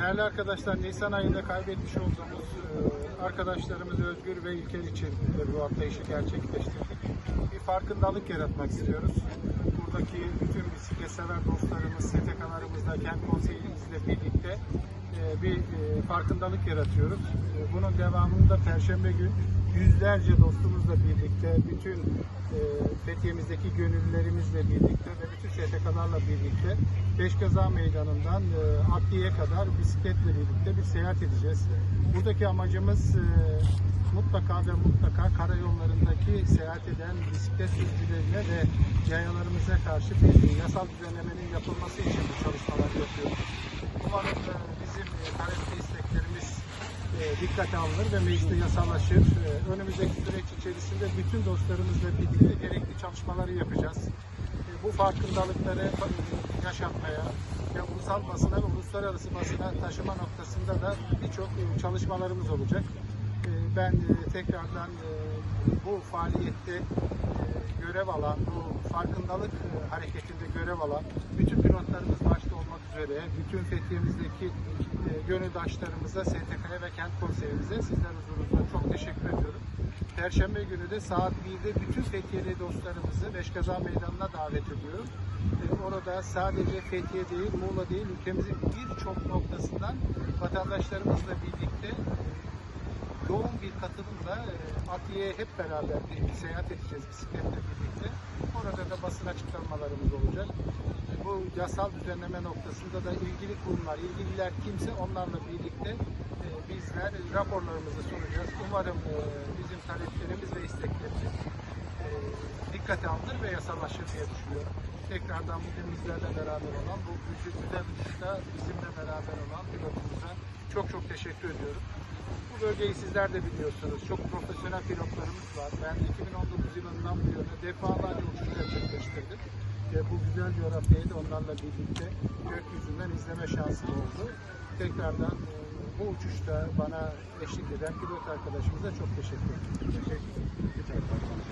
Değerli arkadaşlar, Nisan ayında kaybetmiş olduğumuz e, arkadaşlarımız Özgür ve İlker için bu atlayışı gerçekleştirdik. Bir farkındalık yaratmak istiyoruz. Buradaki bütün bisiklet sever dostlarımız, STK'larımızla, kent konseyimizle birlikte e, bir e, farkındalık yaratıyoruz. E, Bunun devamında Perşembe gün yüzlerce dostumuzla birlikte, bütün Fethiye'mizdeki gönüllülerimizle birlikte ve bütün STK'larla birlikte Beşkaza Meydanı'ndan Adliye'ye kadar bisikletle birlikte bir seyahat edeceğiz. Buradaki amacımız mutlaka ve mutlaka karayollarındaki seyahat eden bisiklet sürücülerine ve yayalarımıza karşı bir yasal düzenlemenin yapılması için bu çalışmaları yapıyoruz. Umarım e, bizim e, talep ve isteklerimiz e, dikkate alınır ve mecliste yasallaşır. E, önümüzdeki süreç içerisinde bütün dostlarımızla birlikte gerekli çalışmaları yapacağız. Bu farkındalıkları yaşatmaya ve ulusal basına ve uluslararası basına taşıma noktasında da birçok çalışmalarımız olacak. Ben tekrardan bu faaliyette görev alan, bu farkındalık hareketinde görev alan bütün pilotlarımız üzere bütün Fethiye'mizdeki e, gönüldaşlarımıza, STK'ya ve kent konseyimize sizler huzurunuzda çok teşekkür ediyorum. Perşembe günü de saat 1'de bütün Fethiye'li dostlarımızı Beşkaza Meydanı'na davet ediyorum. E, Orada sadece Fethiye değil, Muğla değil, ülkemizin birçok noktasından vatandaşlarımızla birlikte yoğun bir katılımla e, Atiye'ye hep beraber bir seyahat edeceğiz bisikletle birlikte. Orada da basın açıklamalarımız olacak. Bu yasal düzenleme noktasında da ilgili kurumlar, ilgililer kimse onlarla birlikte e, bizler raporlarımızı sunacağız. Umarım e, bizim taleplerimiz ve isteklerimiz e, dikkate alınır ve yasallaşır diye düşünüyorum. Tekrardan bugün bizlerle beraber olan, bu uçuşta bizimle beraber olan pilotumuza çok çok teşekkür ediyorum. Bu bölgeyi sizler de biliyorsunuz. Çok profesyonel pilotlarımız var. Ben 2019 yılından bu yana defalarca uçuş gerçekleştirdim. Ve bu güzel coğrafyayı da onlarla birlikte gökyüzünden izleme şansım oldu. Tekrardan e, bu uçuşta bana eşlik eden pilot arkadaşımıza çok teşekkür ederim. Teşekkür ederim.